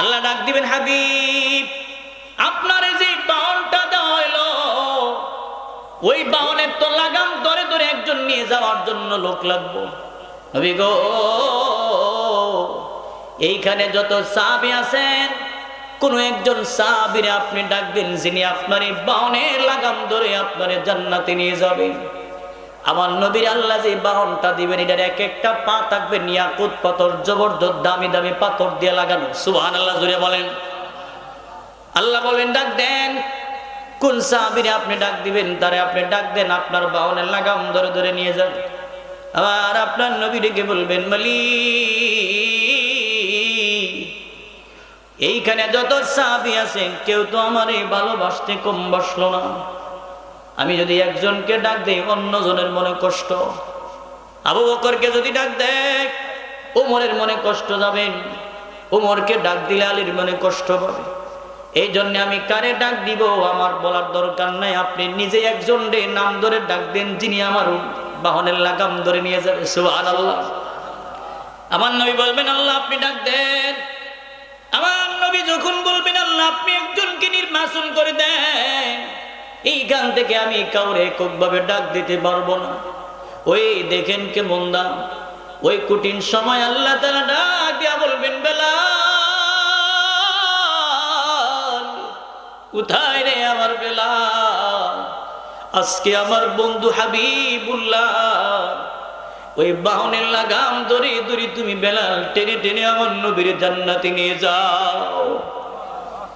আল্লাহ ডাক দিবেন, হাবিব, আপনার যে বাহনটা দেওয়া হইল, ওই বাহনের তো লাগাম ধরে ধরে একজন নিয়ে যাওয়ার জন্য লোক লাগবো। গো, এইখানে যত সাহাবি আছেন, কোন একজন সাবিরে আপনি ডাকবেন যিনি আপনার বাহনের লাগাম ধরে আপনার জান্নাতে নিয়ে যাবেন। আমার নবীর আল্লাহ যে বাহনটা দিবেন, এটার এক একটা পা থাকবে নিয়াকুত পাথর, জবরদস্ত, দামি দামি পাথর দিয়ে লাগানো। সুবহান আল্লাহ জুড়ে বলেন। আল্লাহ বলেন, ডাক দেন। কোন সাহাবিরে আপনি ডাক দিবেন? তারে আপনি ডাক দেন, আপনার বাহনের লাগাম ধরে ধরে নিয়ে যান। আবার আপনার নবী ডেকে বলবেন, মালি, এইখানে যত সাহাবি আছে কেউ তো আমার এই ভালোবাসতে কম বসল না। আমি যদি একজনকে ডাক দেই, অন্যজনের মনে কষ্ট। আবু বকরকে যদি ডাক দেয়, উমরের মনে কষ্ট যাবেন উমরকে ডাক দিলে আলীর মনে কষ্ট পাবে। এই জন্য আমি কারে ডাক দিব আমার বলার দরকার নাই। আপনি নিজে একজন রে নাম ধরে ডাক দেন, যিনি আমার বাহনের লাগাম ধরে নিয়ে যাবে। সুবহান আল্লাহ আমার নবী বলবেন, আল্লাহ আপনি ডাক দেন। আমার নবী যখন বলবেন, আল্লাহ আপনি একজনকে নির্বাচন করে দেন। এই গান থেকে আমি কাউরে এককভাবে ডাক দিতে পারব না। ওই দেখেন কে মন্দা ওই কঠিন সময় আল্লাহ তারা ডাক দিয়া বলবেন বেলা কোথায় রে আমার বেলা আজকে আমার বন্ধু হাবিবুল্লাহ, ওই বাহনের লাগাম ধরে ধরে তুমি বেলাল টেনে টেনে আমার নবীর জান্নাতে নিয়ে যাও।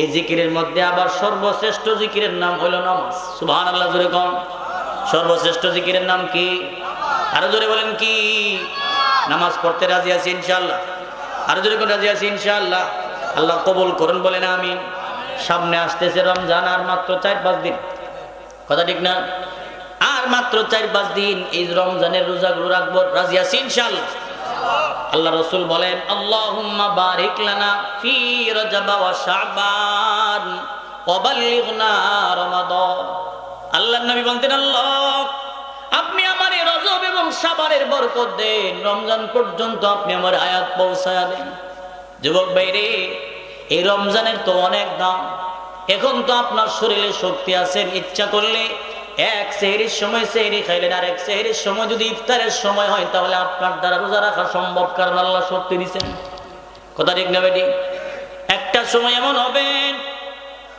এই জিকিরের মধ্যে আবার সর্বশ্রেষ্ঠ জিকিরের নাম হইল নামাজ। সুবহানাল্লাহ, জোরে কম সর্বশ্রেষ্ঠ জিকিরের নাম কি? আরও জোরে বলেন কি? নামাজ পড়তে রাজি আছি ইনশাল্লাহ আরও জোরে কোন, রাজি আছি ইনশাআল্লাহ। আল্লাহ কবুল করুন, বলেন আমিন। সামনে আসতেছে রমজান আর মাত্র চার পাঁচ দিন। কথা ঠিক না? আর মাত্র চার পাঁচ দিন এই রমজানের রোজাগুলো রাখব, রাজি আছি ইনশাআল্লাহ। আল্লাহ রসুল বলেন, আল্লাহুম্মা বারিক লানা ফি রজব ওয়া শাবান ওয়া বাল্লিগনা রমাদান। আল্লাহর নবী বলতেন, আল্লাহ, আপনি আমার রজব এবং শাবানের বরকত দেন। রমজান পর্যন্ত আপনি আমার আয়াত পৌঁছায়া দেন। যুবক বাইরে এই রমজানের তো অনেক দাম। এখন তো আপনার শরীরে শক্তি আছেন ইচ্ছা করলে এক সেহরির সময় সেহরি খাইলেন আর এক সেহরির সময় যদি ইফতারের সময় হয়, তাহলে আপনার দ্বারা রোজা রাখা সম্ভব, কারণ আল্লাহ শক্তি দিচ্ছেন কথা ঠিক না বেটি? একটা সময় এমন হবে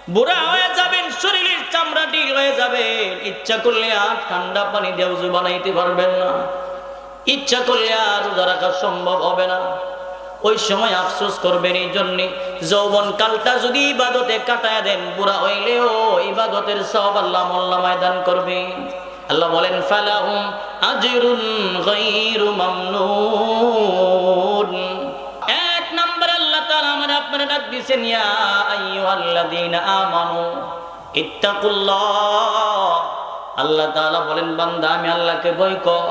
বুড়া হয়ে যাবেন, শরীরের চামড়া ডিল হয়ে যাবে ইচ্ছা করলে আর ঠান্ডা পানি দিয়ে বানাইতে পারবেন না। ইচ্ছা করলে আর রোজা রাখা সম্ভব হবে না। ওই সময় আফসোস করবেন এই জন্য। যৌবন কালটা যদি ইবাদতে কাটায় দেন, বুড়া হইলেও ইবাদতের সব আল্লাহ মোল্লা ময়দান করবে। আল্লাহ বলেন, ফালাহুম এক নম্বর আল্লাহ আল্লাহ বলেন আমি আল্লাহকে ভয় কর।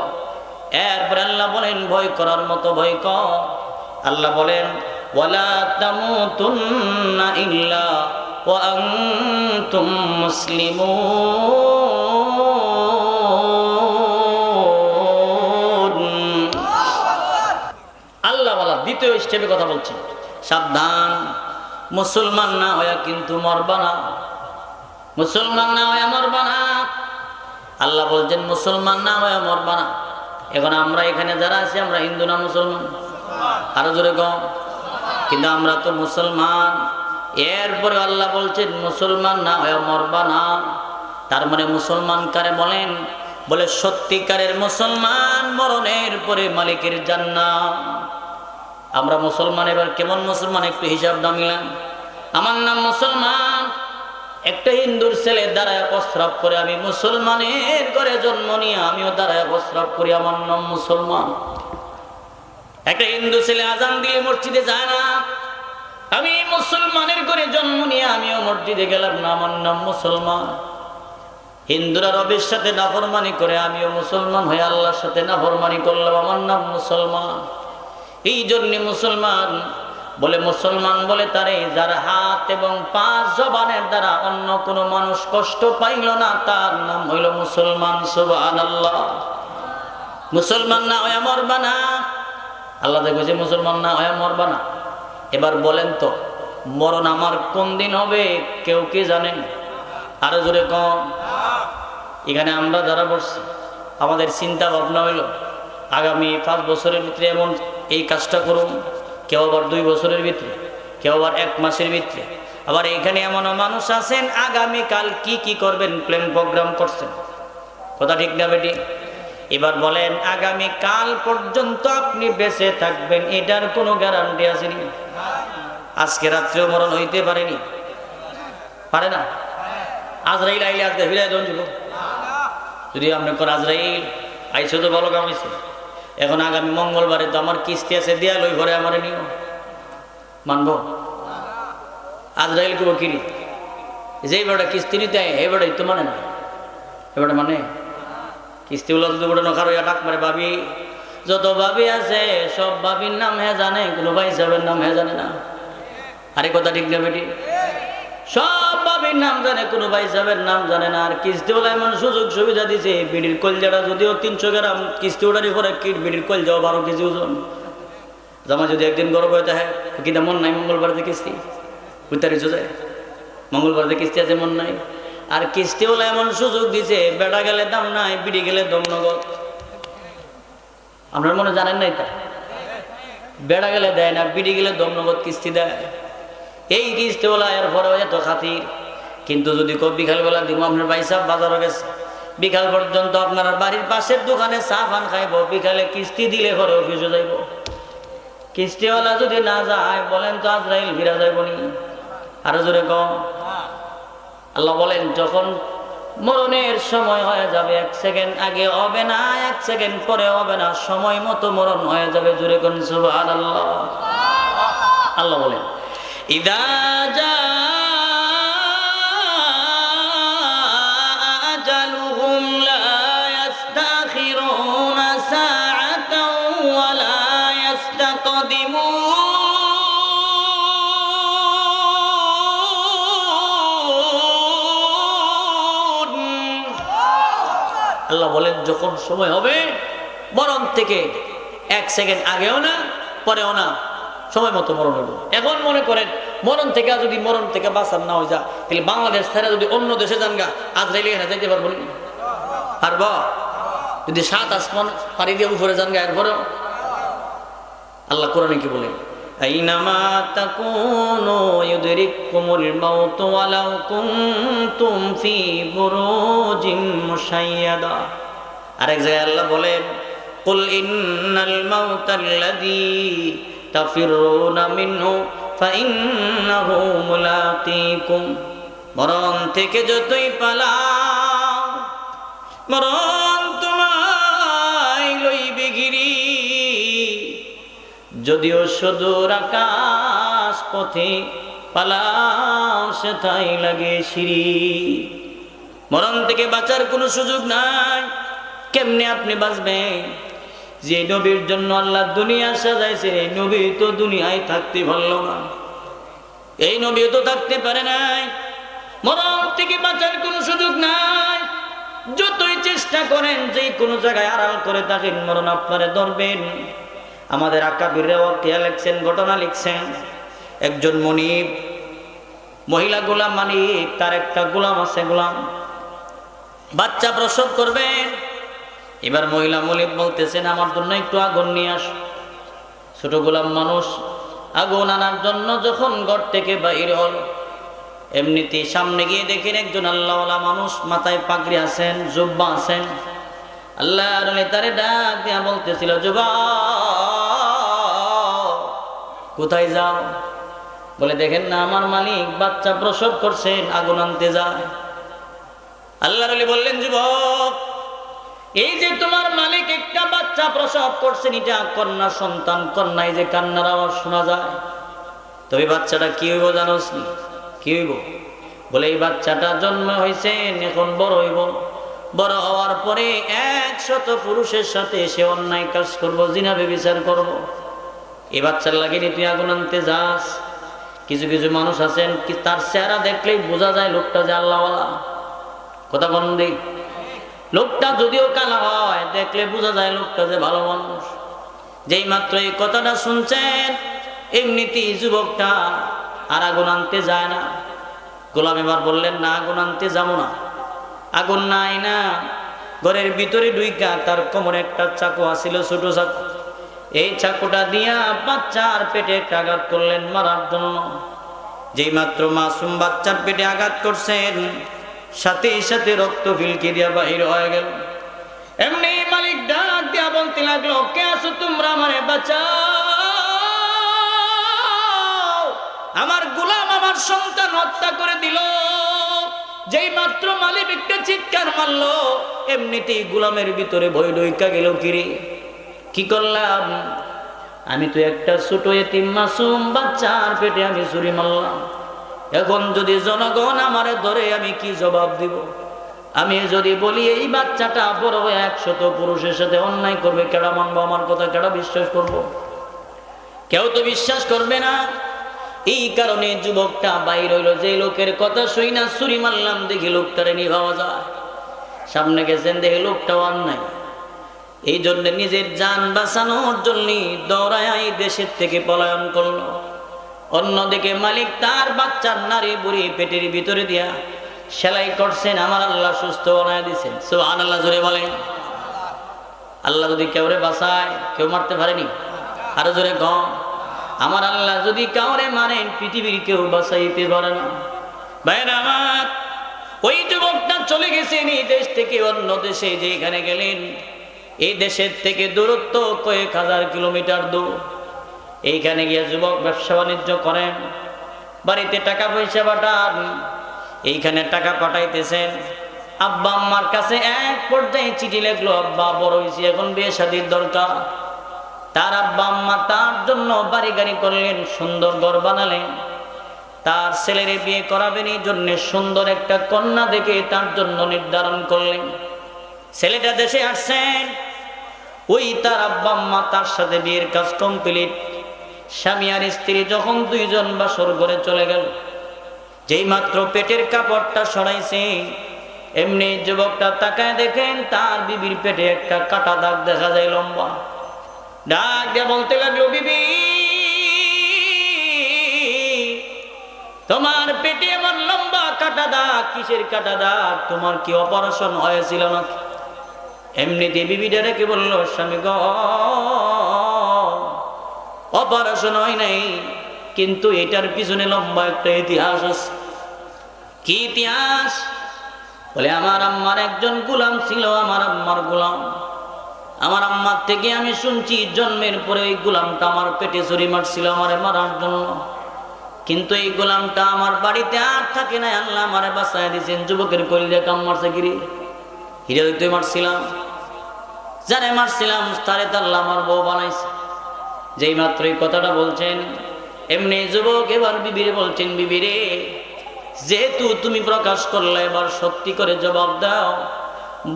এরপর আল্লাহ বলেন, ভয় করার মতো ভয় কর। আল্লাহ বলেন, ওয়ালা তামুতুন্না ইল্লা ওয়া আনতুম মুসলিমুন। আল্লাহ বলা দ্বিতীয় স্টেপে কথা বলছি সাবধান, মুসলমান না হইয়া কিন্তু মরবা না। মুসলমান না হইয়া মরবা না। আল্লাহ বলছেন, মুসলমান না হইয়া মরবা না। এখন আমরা এখানে যারা আছি, আমরা হিন্দু না মুসলমান? আরও জোরে কম। কিন্তু আমরা তো মুসলমান। এরপরে আল্লাহ বলছেন, মুসলমান না হয় মরবা না। তার মানে মুসলমান কারে বলেন, বলে সত্যিকারের মুসলমান মরণের পরে মালিকের জান্না আমরা মুসলমান, এবার কেমন মুসলমান একটু হিসাব নামিলাম আমার নাম মুসলমান। একটা হিন্দুর ছেলে দাঁড়ায় প্রস্রাব করে, আমি মুসলমানের ঘরে জন্ম নিয়ে আমিও দাঁড়ায় প্রস্রাব করি, আমার নাম মুসলমান। একটা হিন্দু ছেলে আজান দিয়ে মসজিদে যায় না। আমি মুসলমানের করে জন্ম নিয়ে আমিও মসজিদে গেলাম না, আমার নাম মুসলমান। হিন্দুরা রবির সাথে নাফরমানি করে, আমিও মুসলমান হয়ে আল্লাহর সাথে নাফরমানি করলাম, আমার নাম মুসলমান। এই জন্যে মুসলমান বলে মুসলমান বলে, তারে যার হাত এবং পাঁচ জবানের দ্বারা অন্য কোনো মানুষ কষ্ট পাইল না, তার নাম হইল মুসলমান আল্লাহ মুসলমান না হয়ে মরবা না আল্লাহ দেখেছে মুসলমান না হয় মরবা না। এবার বলেন তো, মরণ আমার কোন দিন হবে কেউ কি জানেন আরও জোরে কম এখানে আমরা যারা বসছি, আমাদের চিন্তা ভাবনা হইল, আগামী পাঁচ বছরের ভিতরে এমন এই কাজটা করুন, কেউ আবার দুই বছরের ভিতরে, কেউ আবার এক মাসের ভিতরে। আবার এখানে এমন মানুষ আছেন, আগামীকাল কি কি করবেন প্ল্যান প্রোগ্রাম করছেন। কথা ঠিক না বেটি? এবার বলেন, আগামী কাল পর্যন্ত আপনি বেঁচে থাকবেন, এটার কোনো গ্যারান্টি আসেনি আজকে রাত্রেও মরণ হইতে পারেনি। পারে না? আজরাইল আইলে আজকে ফিরে যুব যদি আপনি কোন আজরাইল আইসে তো কাম হয়েছে এখন আগামী মঙ্গলবারে তো আমার কিস্তি আছে, দিয়া লই ঘরে আমার নিও। মানব? আজরাইল কেউ কিনি যে বেটা কিস্তি নিতে বেটাই তো মানে না। এবারে মানে কিস্তিগুলো যদি বড় নখার হইয়া ডাক মারে, ভাবি, যত ভাবি আছে, সব ভাবির নাম হে জানে কোনো ভাই সাহেবের নাম হে জানে না। আরে কথা ঠিক না বেটি? সব ভাবির নাম জানে, কোনো ভাই সাহেবের নাম জানে না। আর কিস্তিওয়ালা এমন সুযোগ সুবিধা দিছে, বিড়ির কলজাটা যদিও তিনশো গ্রাম, কিস্তি ওটারই পরে কিট বিড়ির কলজাও বারো কেজি ওজন। জামা যদি একদিন গরম হয়ে থাকে, কিন্তু মন নাই মঙ্গলবার কিস্তি। উত্তারিত যায় মঙ্গলবার কিস্তি আছে, মন নাই। আর কিস্তিওয়ালা এমন সুযোগ দিছে, বেড়া গেলে দাম নাই, বিড়ি গেলে দম নগদ। আপনার মনে জানেন নাই তা? বেড়া গেলে দেয় না, বিড়ি গেলে দম নগদ কিস্তি দেয়। এই কিস্তিওয়ালা এর পরে এত খাতির। কিন্তু যদি কেউ বিকালবেলা দিব, আপনার ভাই সাহেব বাজারও গেছে। বিকাল পর্যন্ত আপনার বাড়ির পাশের দোকানে চা ফান খাইব, বিকালে কিস্তি দিলে ঘরে অফিসে যাইব। কিস্তিওয়ালা যদি না যায়, বলেন তো আজরাইল ফিরা যাইব নি? আরও জোরে কম আল্লাহ বলেন, যখন মরণের সময় হয়ে যাবে, এক সেকেন্ড আগে হবে না, এক সেকেন্ড পরে হবে না, সময় মতো মরণ হয়ে যাবে। জুড়ে কোন আল্লাহ আল্লাহ বলেন, ইদা আজালুহুম বলেন, যখন সময় হবে, মরণ থেকে এক সেকেন্ড আগেও না, পরেও না, সময় মতো মরণ হলো এখন মনে করেন, মরণ থেকে যদি মরণ থেকে বাঁচার না হয়ে যা তাহলে বাংলাদেশ ছেড়ে যদি অন্য দেশে যান গা, আজরাইলে এখানে যাইতে পারব? পারব? যদি সাত আসমান পাড়ি দিয়ে উপরে যান গা, এরপরেও? আল্লাহ কোরআনে কি বলেন? আইনামা তাকুনু ইউদরিকুমুল মাউত ওয়ালাউ কুনতুম ফি বুরুজিন মুশাইয়াদা আরেক জায়গায় আল্লাহ বলেন কুল ইন্নাল মাউতাল্লাযী তাফিরুনা মিনহু ফাইন্নাহু মুলাকীকুম মরণ থেকে যতই পালাও, মরণ যদিও সুদূর আকাশ পথে পালাও সেথাই লাগে সিঁড়ি। মরণ থেকে বাঁচার কোনো সুযোগ নাই। কেমনে আপনি বাঁচবেন? যে নবীর জন্য আল্লাহ দুনিয়া সাজাইছে, এই নবী তো দুনিয়ায় থাকতে পারল না। এই নবী তো থাকতে পারে নাই। মরণ থেকে বাঁচার কোনো সুযোগ নাই। যতই চেষ্টা করেন যে কোনো জায়গায় আড়াল করে থাকেন, মরণ আপনারে ধরবেন। আমাদের আকাবিররাও টিয়া লিখছেন, ঘটনা লিখছেন। একজন মনিব, মহিলা গোলাম মানিক, তার একটা গোলাম আছে, গোলাম। বাচ্চা প্রসব করবেন। এবার মহিলা মলিক বলতেছেন, আমার জন্য একটু আগুন নিয়ে আস। ছোট গোলাম মানুষ আগুন আনার জন্য যখন ঘর থেকে বাইরে হল এমনিতে সামনে গিয়ে দেখেন একজন আল্লাহওয়ালা মানুষ মাথায় পাগড়ি আছেন, জুব্বা আছেন। আল্লাহ তারে ডাক দিয়া বলতেছিল যুবা কোথায় যাও? বলে, দেখেন না, আমার মালিক বাচ্চা প্রসব করছেন আগুন আনতে যায়। আল্লাহ বললেন, যুবক, এই যে তোমার মালিক একটা বাচ্চা প্রসব করছেন এটা কন্যা সন্তান কন্যা এই যে কান্নার আওয়াজ শোনা যায়, তবে বাচ্চাটা কি হইব জানোস কি হইব? বলে, এই বাচ্চাটা জন্ম হয়েছে এখন বড় হইব। বড় হওয়ার পরে একশত পুরুষের সাথে সে অন্যায় কাজ করব জিনাবে বিচার করব। এই বাচ্চার লাগেনি তুই আগুন আনতে যাস। কিছু কিছু মানুষ আছেন, কি তার চেহারা দেখলেই বোঝা যায় লোকটা যে আল্লাহওয়ালা। কথা বন্দি লোকটা যদিও কালা হয়, দেখলে বোঝা যায় লোকটা যে ভালো মানুষ। যেই মাত্র এই কথাটা শুনছেন, এমনিতেই যুবকটা আর আগুন আনতে যায় না। গোলাম এবার বললেন, না, আগুন আনতে যাব না। আগুন নাই না। ঘরের ভিতরে ডুইকা তার কোমরে একটা চাকু আসিল ছোট চাকু। এই চাকুটা দিয়া বাচ্চার পেটে একটা আঘাত করলেন মারার জন্য। যেই মাত্র মাসুম বাচ্চার পেটে আঘাত করছেন, সাথে সাথে রক্ত ফিলকে দিয়া বাহির হয়ে গেল। এমনি মালিক ডাক দিয়া বলতে লাগল, কে আছো তোমরা আমারে বাঁচাও? আমার গোলাম আমার সন্তান হত্যা করে দিল। যেই মাত্র মালিক একটা চিৎকার মারলো, এমনিতেই গোলামের ভিতরে ভয় ডইকা গেল কিরে? কি করলাম? আমি তো একটা ছোট এতিম মাসুম বাচ্চার পেটে আমি ছুরি মারলাম। এখন যদি জনগণ আমারে ধরে, আমি কি জবাব দিব? আমি যদি বলি, এই বাচ্চাটা বড় হয়ে একশত পুরুষের সাথে অন্যায় করবে, কেডা মানবো? আমার কথা কেডা বিশ্বাস করব। কেউ তো বিশ্বাস করবে না। এই কারণে যুবকটা বাইর হইল, যে লোকের কথা শুই না, ছুরি মারলাম, দেখি লোকটারে নিভাওয়া যায়। সামনে গেছেন, দেখি লোকটাও অন্যায় এই জন্য নিজের যান বাঁচানোর জন্য দৌড়ায় দেশের থেকে পলায়ন করল। অন্যদিকে মালিক তার বাচ্চার নারী বুড়ি পেটের ভিতরে দিয়া সেলাই করছেন, আমার আল্লাহ সুস্থ বানায় দিচ্ছেন সুহান আল্লাহ জোরে বলেন। আল্লাহ যদি কেউরে বাঁচায়, কেউ মারতে পারেনি? আরও জোরে কম। আমার আল্লাহ যদি কাউরে মারেন, পৃথিবীর কেউ বাঁচাইতে পারে না। ভাইরা আমার, ওই যুবকটা চলে গেছেন, এই দেশ থেকে অন্য দেশে যেখানে গেলেন। এই দেশের থেকে দূরত্ব কয়েক হাজার কিলোমিটার দূর। এইখানে গিয়ে যুবক ব্যবসা বাণিজ্য করেন, বাড়িতে টাকা পয়সা পাঠান, এইখানে টাকা পাঠাইতেছেন। আব্বা আম্মার কাছে এক পর্যায়ে চিঠি লেখলো, আব্বা, বড় হয়েছি এখন বিয়ে শাদির দরকার। তার আব্বা আম্মা তার জন্য বাড়ি গাড়ি করলেন, সুন্দর ঘর বানালেন। তার ছেলেরে বিয়ে করাবেন, এই জন্য সুন্দর একটা কন্যা দেখে তার জন্য নির্ধারণ করলেন। ছেলেটা দেশে আসছেন। ওই তার আব্বা আম্মা তার সাথে বিয়ের কাজ কমপ্লিট স্বামী আর স্ত্রী যখন দুইজন বাসর ঘরে চলে গেল, যেই মাত্র পেটের কাপড়টা সরাইছে, এমনি যুবকটা তাকায় দেখেন তার বিবির পেটে একটা কাটা দাগ দেখা যায় লম্বা। ডাক দিয়ে বলতে লাগল, বিবি, তোমার পেটে এমন লম্বা কাটা দাগ, কিসের কাটা দাগ? তোমার কি অপারেশন হয়েছিল নাকি? এমনিতে বিবিটা রেখে বলল, স্বামী গ, অপারেশন হয় নাই, কিন্তু এটার পিছনে লম্বা একটা ইতিহাস আছে। কি ইতিহাস? বলে, আমার আম্মার একজন গুলাম ছিল, আমার আম্মার গুলাম। আমার আম্মার থেকে আমি শুনছি, জন্মের পরে ওই গোলামটা আমার পেটে চুরি মারছিল, আমারে মারার জন্য। কিন্তু এই গোলামটা আমার বাড়িতে আর থাকে না আল্লাহ আমারে বাসায় দিয়েছেন, যুবকের কলিজা কাম মারছে গিরি। হিরে তুই মারছিলাম। যারে মারছিলাম, তারে তাল্লা আমার বউ বানাইছে। যেই মাত্র এই কথাটা বলছেন, এমনি যুবক এবার বিবিরে বলছেন, বিবিরে, যেহেতু তুমি প্রকাশ করলে, এবার সত্যি করে জবাব দাও।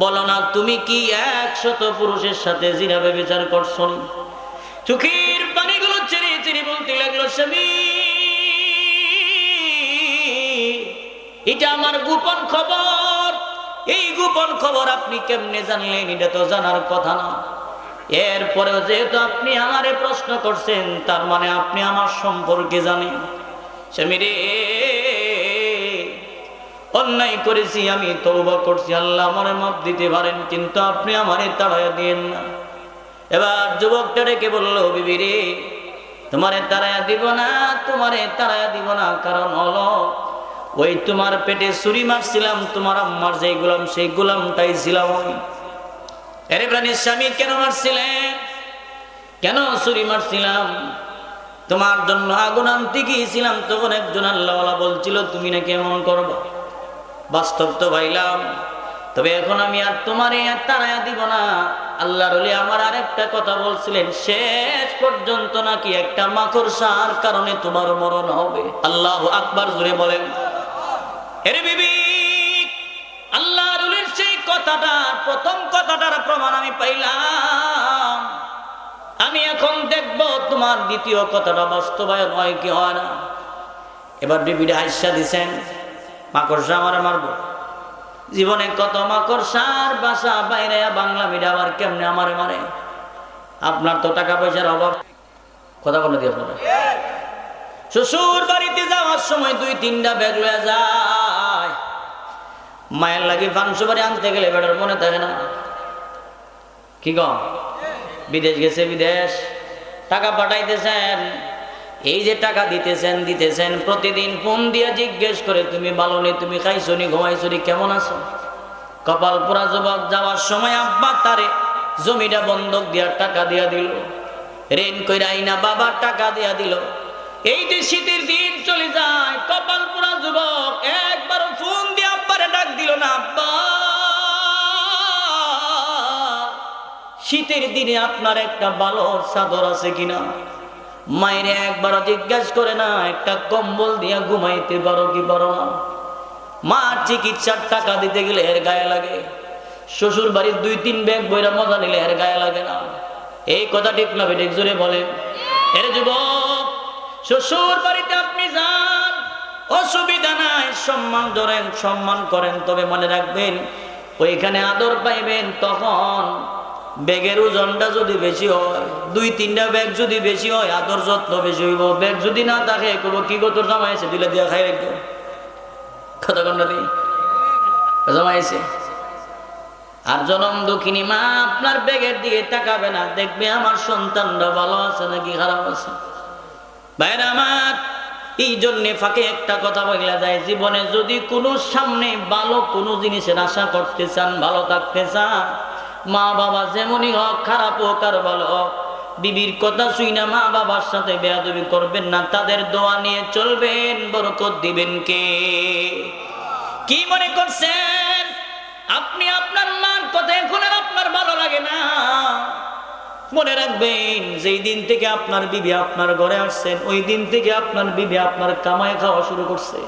বলো না, তুমি কি একশত পুরুষের সাথে জিরাবে বিচার করছ চোখের পানিগুলো চেরে চেরে বলতে লাগল, স্বামী, এটা আমার গোপন খবর। এই গোপন খবর আপনি কেমনে জানলেন? এটা তো জানার কথা না। এরপরেও যেহেতু আপনি আমারে প্রশ্ন করছেন, তার মানে আপনি আমার সম্পর্কে জানেন। স্বামী রে, অন্যায় করেছি, আমি তৌবা করছি। আল্লাহ আমারে মাপ দিতে পারেন, কিন্তু আপনি আমারে তাড়াইয়া দিয়েন না। এবার যুবকটা রেখে বলল, বিবি রে, তোমারে তাড়াইয়া দিব না, তোমারে তাড়াইয়া দিব না, কারণ হলো ওই তোমার পেটে ছুরি মারছিলাম, তোমার আম্মার যেই গোলাম, সেই গোলামটাই ছিলাম প্রাণীর স্বামী, কেন মারছিলেন? কেন ছুরি মারছিলাম? তোমার জন্য আগুন আনতে গিয়েছিলাম, তখন একজন আল্লাহওয়ালা বলছিল, তুমি নাকি এমন করবা? বাস্তব তো ভাইলাম। তবে এখন আমি আর তোমারে তাড়াইয়া দিব না। আল্লাহর ওলি আমার আরেকটা কথা বলছিলেন, শেষ পর্যন্ত নাকি একটা মাকড়সার কারণে তোমার মরণ হবে। আল্লাহ আকবার জুড়ে বলেন। এর বিবি আল্লাহ রুলের সেই কথাটা প্রথম কথাটার প্রমাণ আমি পাইলাম। আমি এখন দেখব তোমার দ্বিতীয় কথাটা বাস্তবায়ন হয় কি হয় না। এবার বিবিটা হাইসা দিছেন মাকড়সা আমারে মারবো। জীবনে কত মাকড়সার বাসা বাইরে বাংলা মিডিয়া আবার কেমনে আমারে মারে? আপনার তো টাকা পয়সার অভাব। কথা বলে দিয়ে আপনারা। শ্বশুর বাড়িতে যাওয়ার সময় দুই তিনটা ব্যাগ লয়ে যায়। মায়ের লাগে ফাংশু বাড়ি আনতে গেলে বেটার মনে থাকে না। কি কম বিদেশ গেছে বিদেশ। টাকা পাঠাইতেছেন, এই যে টাকা দিতেছেন দিতেছেন, প্রতিদিন ফোন দিয়ে জিজ্ঞেস করে, তুমি ভালো নেই তুমি খাইছো নি ঘুমাইছো নি কেমন আছো? কপাল পোড়া যুবক যাওয়ার সময় আব্বা তারে জমিটা বন্ধক দিয়া টাকা দিয়া দিল। রেন কইরা আইনা বাবার টাকা দিয়া দিল। এই যে শীতের দিন চলে যায়, কপাল পোড়া যুবক একবার ফোন আব্বারে ডাক দিল না, আব্বা, শীতের দিনে আপনার একটা ভালো চাদর আছে কিনা? মায়ের একবারও জিজ্ঞাসা করে না, একটা কম্বল দিয়া ঘুমাইতে পারো কি পারো না? মার চিকিৎসার টাকা দিতে গেলে এর গায়ে লাগে। শ্বশুর বাড়ির দুই তিন ব্যাগ বইরা মজা নিলে এর গায়ে লাগে না। এই কথা ঠিক না বেঠিক জোরে বলে, এর যুবক শ্বশুর বাড়িতে আপনি যান। অসুবিধা নাই, সম্মান ধরেন, সম্মান করেন, তবে মনে রাখবেন, ওইখানে আদর পাইবেন, তখন ব্যাগের ওজনটা যদি বেশি হয়, দুই তিনটা ব্যাগ যদি বেশি হয়, আদর যত্ন বেশি হইব। ব্যাগ যদি না থাকে কোনো কি গতর জমাইছে দিলে দিয়া খাই রাখব। দিই জমাইছে আর জনম দুঃখিনী মা আপনার ব্যাগের দিকে তাকাবে না। দেখবে আমার সন্তানরা ভালো আছে নাকি খারাপ আছে? ভাইরা আমার এই জন্যে ফাঁকে একটা কথা বলা যায়, জীবনে যদি কোনো সামনে ভালো কোনো জিনিসের আশা করতে চান, ভালো থাকতে চান, মা বাবা যেমনই হোক, খারাপ হোক আর ভালো হোক, বিবির কথা শুই না, মা বাবার সাথে বেয়াদবি করবেন না, তাদের দোয়া নিয়ে চলবেন, বরকত দিবেন কে? কি মনে করছেন? আপনি আপনার মার কথা এখন আর আপনার ভালো লাগে না। মনে রাখবেন, যেই দিন থেকে আপনার বিবি আপনার ঘরে আসছেন, ওই দিন থেকে আপনার বিবি আপনার কামায় খাওয়া শুরু করছে।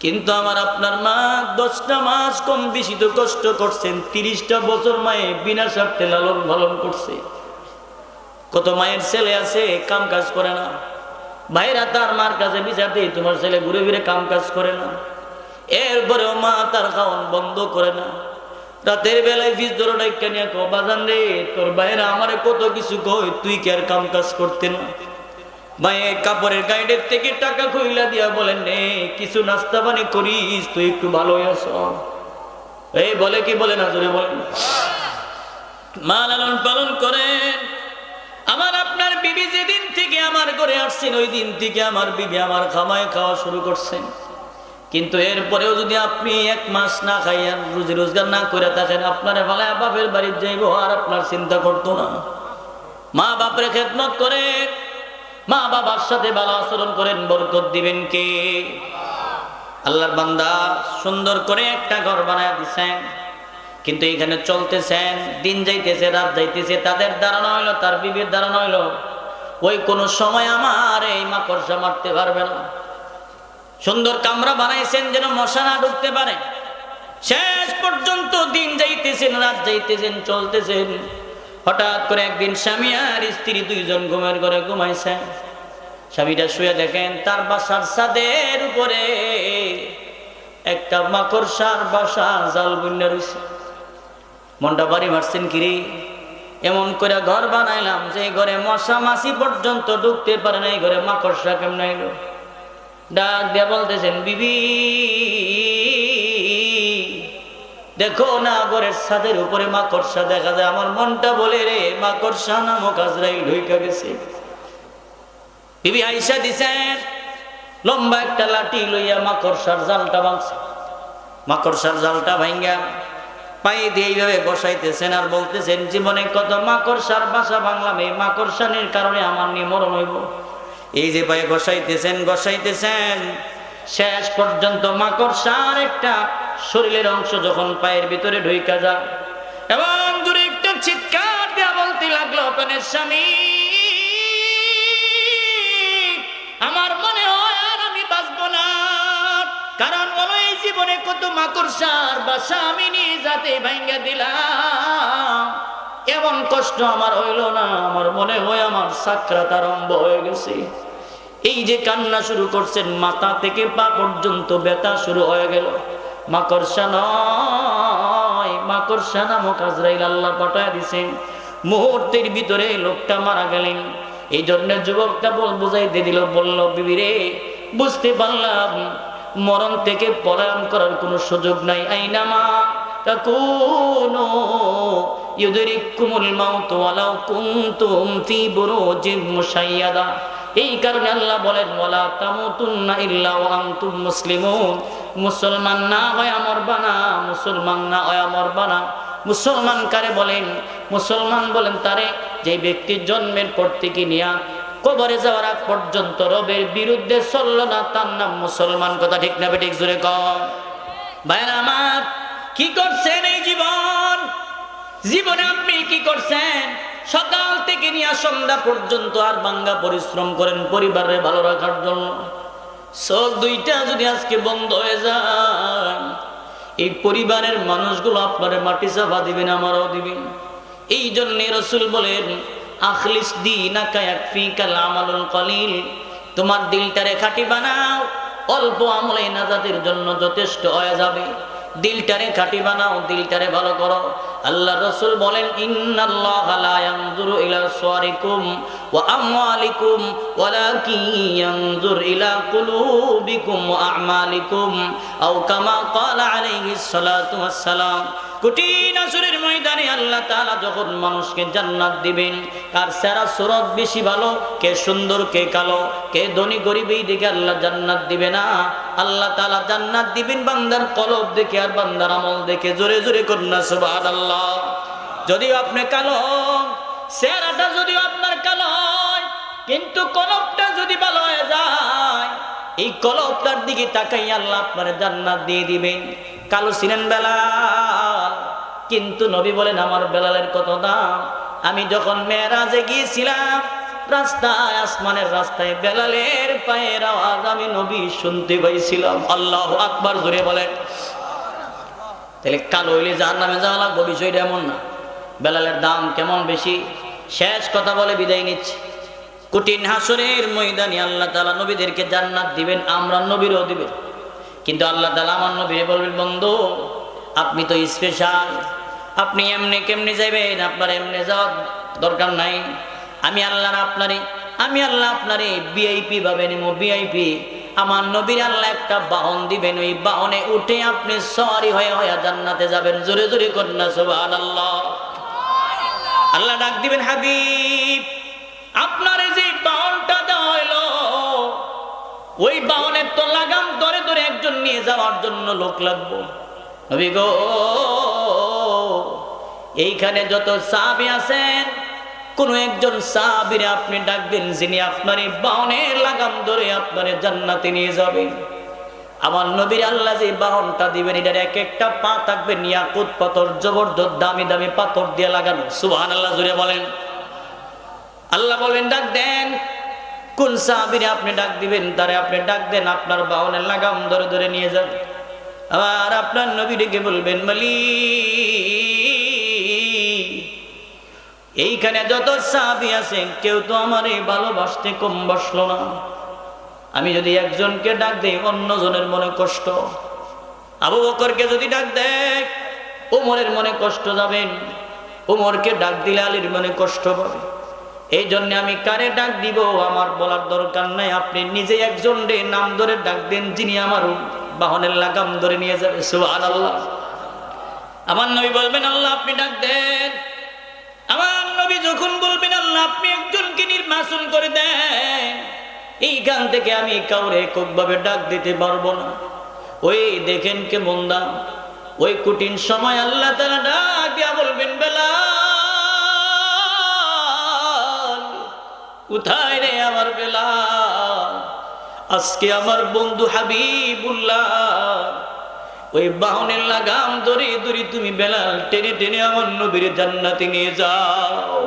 কিন্তু আমার আপনার মা দশটা মাস কম বেশি তো কষ্ট করছেন, তিরিশটা বছর মায়ে বিনা স্বার্থে লালন পালন করছে। কত মায়ের ছেলে আছে, কাম কাজ করে না। ভাইরা তার মার কাছে বিচারতে, তোমার ছেলে ঘুরে ফিরে কাম কাজ করে না। এরপরেও মা তার খাওয়ান বন্ধ করে না। রাতের বেলায় ফিস ধরো ডাইকা নিয়ে কো বাজান রে, তোর বাইরে আমারে কত কিছু কই তুই কি আর কাম কাজ করতে না? কাপড়ের গাইডের থেকে টাকা কইলা দিয়া বলেন, নে, কিছু নাস্তা পানি করিস, তুই একটু ভালো আস। এই বলে কি বলে না, জোরে বলেন মা লালন পালন করেন। আমার আপনার বিবি যেদিন থেকে আমার ঘরে আসছেন, ওই দিন থেকে আমার বিবি আমার খামায় খাওয়া শুরু করছেন। কিন্তু এরপরেও যদি আপনি এক মাস না খাইয়া রুজি রোজগার না করে থাকেন, আপনার ভালো বাপের বাড়ির যাইব আর আপনার চিন্তা করতো না। মা বাপরে খেদমত করে, মা বাবার সাথে ভালো আচরণ করেন, বরকত দিবেন কে? আল্লাহর বান্দা সুন্দর করে একটা ঘর বানায় দিছেন, কিন্তু এখানে চলতেছেন, দিন যাইতেছে, রাত যাইতেছে, তাদের দাঁড়ানো হইল, তার বিবির দাঁড়ানো হইল, ওই কোন সময় আমার এই মাকড়সা মারতে পারবে না। সুন্দর কামরা বানাইছেন যেন মশা না ঢুকতে পারে। শেষ পর্যন্ত দিন যাইতেছেন, রাত যাইতেছেন, চলতেছেন। হঠাৎ করে একদিন স্বামী আর স্ত্রী দুইজন ঘুমের ঘরে ঘুমাইছে। স্বামীটা শুয়ে দেখেন, তার বাসার ছাদের উপরে একটা মাকড়সার বাসা, জাল বুন্যা রয়েছে মনটা বাড়ি মারছেন কিরে এমন করে ঘর বানাইলাম যে ঘরে মশা মাছি পর্যন্ত ঢুকতে পারে না, এই ঘরে মাকড়সা কেমন এলো ডাক দিয়া বলতেছেন, বিবি, দেখো না ঘরের ছাদের উপরে মাকড়সা দেখা যায়। আমার মনটা বলে রে, মাকড়সা নামক আজরাইল ঢুইকা গেছে। বিবি আইসা দিছেন, লম্বা একটা লাঠি লইয়া মাকড়সার জালটা ভাঙছে। মাকড়সার জালটা ভাঙ্গা পায়ে দিয়ে এইভাবে বসাইতেছেন আর বলতেছেন, জীবনে কত মাকড়সার বাসা ভাঙলাম, এই মাকড়সানির কারণে আমার নিয়ে মরণ হইব। এই যে পায়ে বসাইতেছেন বসাইতেছেন। শেষ পর্যন্ত মাকড়সার একটা শরীরের অংশ যখন পায়ের ভিতরে ঢুইকা যা এবং দূরে একটু চিৎকার দেওয়া বলতে লাগল প্রাণের স্বামী, আমার মনে হয় আর আমি বাঁচবো না। কারণ বলো, এই জীবনে কত মাকড়সার বাসা আমি হাতে ভাঙ্গা দিলাম। এমন কষ্ট আমার হইল না, আমার মনে হয় আমার সাক্ষাৎ আরম্ভ হয়ে গেছে। এই যে কান্না শুরু করছেন, মাথা থেকে পা পর্যন্ত ব্যথা শুরু হয়ে গেল। মাকড়সা নয়, মাকড়সা নামক আজরাইল আল্লাহ পাঠায় দিছেন। মুহূর্তের ভিতরে লোকটা মারা গেলেন। এই জন্য যুবকটা বল বুঝাইতে দিল, বলল, বিবি রে, বুঝতে পারলাম, মরণ থেকে পলায়ন করার কোনো সুযোগ নাই। আইনামা তাকুনু ইউদরিকুমুল মাউত ওয়ালাউ কুনতুম ফি বুরুজিন মুশাইয়াদা। এই কারণে আল্লাহ বলেন, ওয়ালা তামুতুন্না ইল্লা ওয়া আনতুম মুসলিমুন। মুসলমান না হয় আমর বানা, মুসলমান না হয় আমর বানা। মুসলমান কারে বলেন? মুসলমান বলেন, তারে, যে ব্যক্তির জন্মের পর থেকে নিয়া কবরে যাওয়ার আগ পর্যন্ত রবের বিরুদ্ধে চলল না, তার নাম মুসলমান। কথা ঠিক না বেঠিক জুড়ে কম ভাইরা আমার, কি করছেন এই জীবন? জীবনে আপনি কি করছেন? সকাল থেকে নিয়ে সন্ধ্যা পর্যন্ত আর বাঙ্গা পরিশ্রম করেন পরিবারে ভালো রাখার জন্য। চোখ দুইটা যদি আজকে বন্ধ হয়ে যায়, এই পরিবারের মানুষগুলো আপনার মাটি চাপা দিবেন, আমারও দিবেন। এই জন্য রসুল বলেন, আখলিস দিন আমালুল কলিল। তোমার দিলটারে খাটি বানাও, অল্প আমলে নাজাদের জন্য যথেষ্ট হয়ে যাবে। দিলটারে খাটি বানাও, দিলটারে ভালো করো। আল্লাহ রসুল বলেন, ইন্নাল্লাহ লা ইয়ানজুরু ইলা সুয়ারিকুম ওয়া আমওয়ালিকুম, ওয়ালাকিন ইয়ানজুর ইলা কুলুবিকুম ওয়া আমালিকুম। আও কামা ক্বালা আলাইহিস সালাতু ওয়াস সালাম। কঠিন আসরের ময়দানে আল্লাহ তাআলা যখন মানুষকে জান্নাত দিবেন, কার সেরা সুরত বেশি ভালো, কে সুন্দর, কে কালো, কে ধনী, গরিব, এই দিকে আল্লাহ জান্নাত দিবে না। আল্লাহ তাআলা জান্নাত দিবেন বান্দার কলব দেখে আর বান্দার আমল দেখে। জোরে জোরে কন্যা সুবহানাল্লাহ। যদিও আপনি কালো চেহারাটা যদিও আপনার কালো কিন্তু কলবটা যদি ভালো হয়ে যায়, এই কলবটার দিকে তাকাই আল্লাহ আপনার জান্নাত দিয়ে দিবেন। কালো ছিলেন বেলাল কিন্তু নবী বলেন, আমার বেলালের কত দাম? আমি যখন মেয়েরাজে গিয়েছিলাম, রাস্তায়, আসমানের রাস্তায় বেলালের পায়ের আওয়াজ আমি নবী শুনতে পাইছিলাম। আল্লাহ আকবার জোরে বলেন। তাহলে কালো হইলে যার নামে যাওয়া লাগবো, বিষয়টা এমন না। বেলালের দাম কেমন বেশি? শেষ কথা বলে বিদায় নিচ্ছে। কঠিন হাসরের ময়দানে আল্লাহ তালা নবীদেরকে জান্নাত দিবেন, আমরা নবীরও দিবেন। কিন্তু আল্লাহ তালা আমার নবীরে বলবেন, বন্ধু আপনি তো স্পেশাল আপনি এমনি কেমনি যাবেন আপনার এমনি যাওয়ার দরকার নাই। আমি আল্লাহ আপনারে আমি আল্লাহ আপনারে বিআইপি ভাবে নিব বিআইপি আমার নবীর আল্লাহ একটা বাহন দিবেন। ওই বাহনে উঠে আপনি সরি হয়ে হয়ে জান্নাতে যাবেন। জোরে জোরে কন্যা সুবহান আল্লাহ আল্লাহ ডাক দিবেন, হাবিব, আপনার যে বাহনটা দেওয়া হইল, ওই বাহনের তো লাগাম ধরে ধরে একজন নিয়ে যাওয়ার জন্য লোক লাগবো। গো, এইখানে যত সাহাবি আছেন, কোন একজন সাহাবিরে আপনি ডাকবেন যিনি আপনার বাহনের লাগাম ধরে আপনার জান্নাতে নিয়ে যাবেন আমার নবীর আল্লাহ যে বাহনটা দিবেন, এটার এক একটা পা থাকবে নিয়াকুত পাথর, জবরদস্ত, দামি দামি পাথর দিয়ে লাগানো। সুবহান আল্লাহ জুড়ে বলেন। আল্লাহ বলেন, ডাক দেন। কোন সাহাবিরে আপনি ডাক দিবেন, তারে আপনি ডাক দেন, আপনার বাহনের লাগাম ধরে ধরে নিয়ে যান। আবার আপনার নবী ডেকে বলবেন, মালি, এইখানে যত সাহাবি আছে কেউ তো আমার এই ভালোবাসতে কম বসল না। আমি যদি একজনকে ডাক দেই, অন্যজনের মনে কষ্ট। আবু বকরকে যদি ডাক দেয় ওমরের মনে কষ্ট যাবেন ওমরকে ডাক দিলে আলীর মনে কষ্ট পাবে এই জন্য আমি কারে ডাক দিব, আমার বলার দরকার নাই। আপনি নিজে একজন রে নাম ধরে ডাক দেন, যিনি আমার বাহনের লাগাম ধরে নিয়ে যাবে সুহান আল্লাহ আমার নবী বলবেন, আল্লাহ, আপনি ডাক দেন। আমার নবী যখন বলবেন, আল্লাহ, আপনি একজনকে নির্বাচন করে দেন, এইখান থেকে আমি কাউরে এককভাবে ডাক দিতে পারব না। ওই দেখেন কে মন্দা। ওই কঠিন সময় আল্লাহ তারা ডাক দিয়া বলবেন বেলা কোথায় রে আমার বেলা আজকে আমার বন্ধু হাবিবুল্লাহ, ওই বাহনের লাগাম ধরে ধরে তুমি বেলাল টেনে টেনে আমার নবীর জান্নাতে নিয়ে যাও।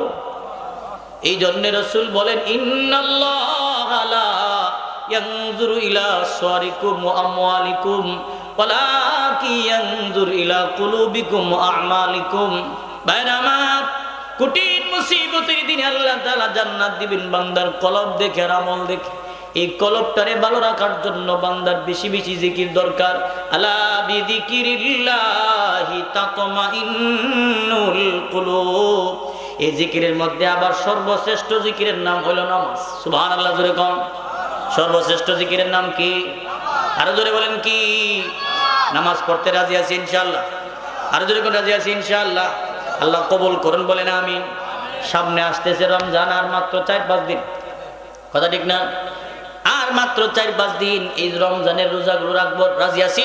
এই জন্য রসুল বলেন ইলা আমালিকুম। জান্নাত দিবেন বান্দার কলব দেখে আর আমল দেখে। এই কলবটারে ভালো রাখার জন্য বান্দার বেশি বেশি জিকির দরকার। আলা বিযিকিরিল্লাহি তাতমাইন্নুল কুলুব। এই জিকিরের মধ্যে আবার সর্বশ্রেষ্ঠ জিকিরের নাম হলো নামাজ। সুবহানাল্লাহ, জোরে কোন। সর্বশ্রেষ্ঠ জিকিরের নাম কি? আরও জোরে বলেন কি? নামাজ পড়তে রাজি আছি ইনশাআল্লাহ। আরও জোরে কোন, রাজি আছি ইনশাআল্লাহ। আল্লাহ কবুল করুন, বলেন আমি সামনে আসতেছে রমজান আর মাত্র চার পাঁচ দিন। কথা ঠিক না? মাত্র চার পাঁচ দিন এই রমজানের রোজাগুলো রাখব। রাজি আছি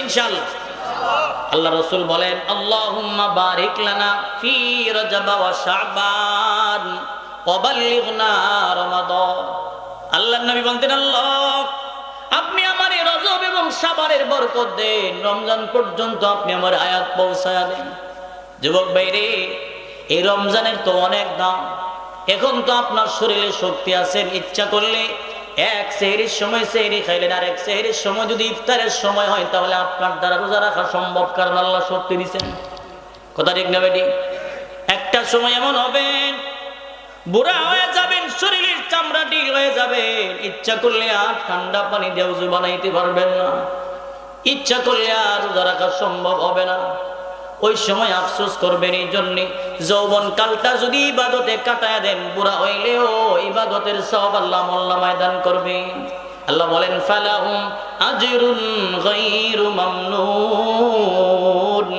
আল্লাহ রসুল বলেন, আল্লাহুম্মা বারিক লানা ফি রজব ওয়া শাবান রমাদান। আল্লাহর নবী বলতেন, আল্লাহ, আপনি আমার এই রজব এবং শাবানের বরকত দেন। রমজান পর্যন্ত আপনি আমার আয়াত পৌঁছায়া দেন। যুবক ভাইরে, এই রমজানের তো অনেক দাম। এখন তো আপনার শরীরে শক্তি আছে, ইচ্ছা করলে এক সেহরির সময় সেহরি খাইলেন, আর এক সেহরির সময় যদি ইফতারের সময় হয়, তাহলে আপনার দ্বারা রোজা রাখা সম্ভব, কারণ আল্লাহ শক্তি দিচ্ছেন কথা ঠিক না একটা সময় এমন হবে, বুড়া হয়ে যাবেন, শরীরের চামড়া ডিল হয়ে যাবে। ইচ্ছা করলে আর ঠান্ডা পানি দিয়ে উজু বানাইতে পারবেন না। ইচ্ছা করলে আর রোজা রাখা সম্ভব হবে না। ওই সময় আফসোস করবেন এই জন্যে। যৌবন কালটা যদি ইবাদতে কাটায় দেন, বুড়া হইলেও ইবাদতের সব আল্লাহ মোল্লা ময়দান করবেন আল্লাহ বলেন, ফালাহুম আজরুন গায়রু মামনুন।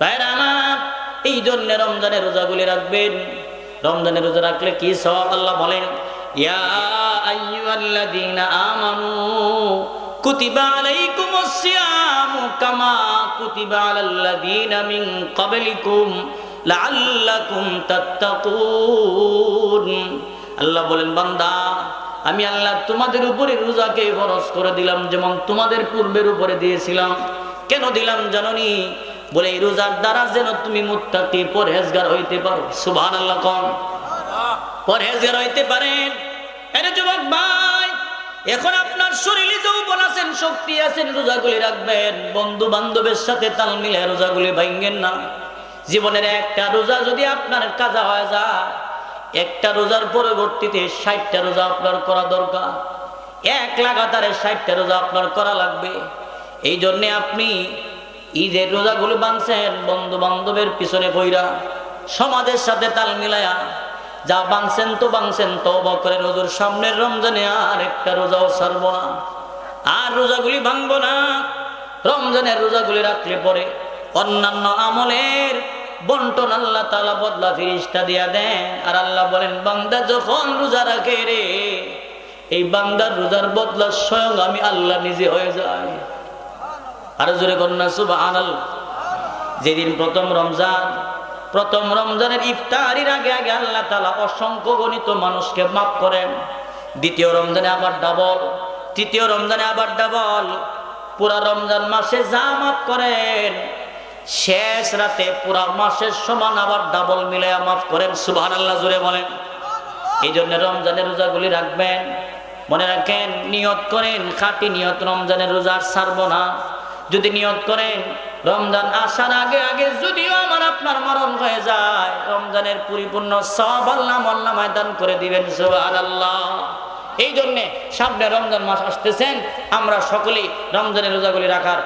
ভাইরা আমার, এই জন্য রমজানের রোজাগুলি রাখবেন। রমজানের রোজা রাখলে কি সব আল্লাহ বলেন? ইয়া আইয়ুহাল্লাযীনা আমানু কুতিবা আলাইকুমুস সিয়ামু। আল্লাহ বলেন, বান্দা, আমি আল্লাহ তোমাদের উপরে রোজাকে ফরজ করে দিলাম, যেমন তোমাদের পূর্বের উপরে দিয়েছিলাম। কেন দিলাম জাননি? বলে, এই রোজার দ্বারা যেন তুমি মুত্তাকি পরহেজগার হইতে পারো। সুবহানাল্লাহ কোন। পরহেজগার হইতে পারেন। যুবক ভাই এখন আপনার শরীরে যৌবন আছেন, শক্তি আছেন, রোজাগুলি রাখবেন। বন্ধু বান্ধবের সাথে তাল মিলে রোজাগুলি ভাঙ্গেন না। জীবনের একটা রোজা যদি আপনার কাজা হয়ে যায়, একটা রোজার পরবর্তীতে ষাটটা রোজা আপনার করা দরকার। এক লাগাতারে ষাটটা রোজা আপনার করা লাগবে। এই জন্যে আপনি ঈদের রোজাগুলো বাঁধছেন বন্ধু বান্ধবের পিছনে বইরা সমাজের সাথে তাল মিলায়া যা বাংছেন তো বাংছেন তো বকরের রোজুর সামনের রমজানে আর একটা রোজাও ছাড়ব না। আর রোজাগুলি ভাঙবো না। রমজানের রোজাগুলি রাখলে পরে অন্যান্য আমলের বন্টন আল্লাহ তালা বদলা ফিরিস্তা দিয়া দেন। আর আল্লাহ বলেন, বান্দা যখন রোজা রাখে রে, এই বান্দার রোজার বদলা স্বয়ং আমি আল্লাহ নিজে হয়ে যায় আরও জোরে কন্যা সুবাহ আনাল যেদিন প্রথম রমজান প্রথম রমজানের ইফতারির আগে আগে আল্লাহ তালা অসংখ্য গণিত মানুষকে মাফ করেন। দ্বিতীয় রমজানে আবার ডাবল তৃতীয় রমজানে আবার ডাবল পুরা রমজান মাসে যা মাফ করেন, শেষ রাতে পুরা মাসের সমান আবার ডাবল মিলে মাফ করেন সুবাহ আল্লাহ জুড়ে বলেন। এই জন্য রমজানের রোজাগুলি রাখবেন, মনে রাখেন, নিয়ত করেন, খাঁটি নিয়ত রমজানের রোজা আর না। যদি নিয়ত করেন রমজান আসার আগে আগে যদিও আমার আপনার মরণ হয়ে যায়, রমজানের পরিপূর্ণ সব আল্লাহ মোল্লা ময়দান করে দিবেন আল্লাহ এই জন্যে সামনে রমজান মাস আসতেছেন, আমরা সকলেই রমজানের রোজাগুলি রাখার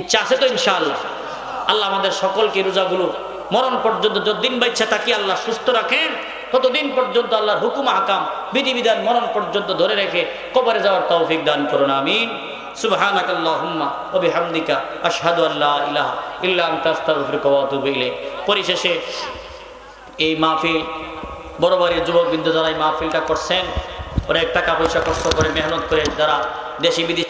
ইচ্ছা আছে তো ইনশাআল্লাহ। আল্লাহ আমাদের সকলকে রোজাগুলো মরণ পর্যন্ত যতদিন বাচ্চা থাকি আল্লাহ সুস্থ রাখেন, ততদিন পর্যন্ত আল্লাহর হুকুম হাকাম বিধিবিধান মরণ পর্যন্ত ধরে রেখে কবরে যাওয়ার তৌফিক দান করুন, আমিন। সুবহানাক اللهم وبحمدك বিহামদিকা আশহাদু لا ইলাহা ইল্লা আনতা, আস্তাগফিরুকা ওয়া আতুবু পরিশেষে এই মাহফিল, বড় বড় যুবকবৃন্দ যারা এই মাহফিলটা করছেন অনেক টাকা পয়সা কষ্ট করে মেহনত করে যারা দেশি বিদেশি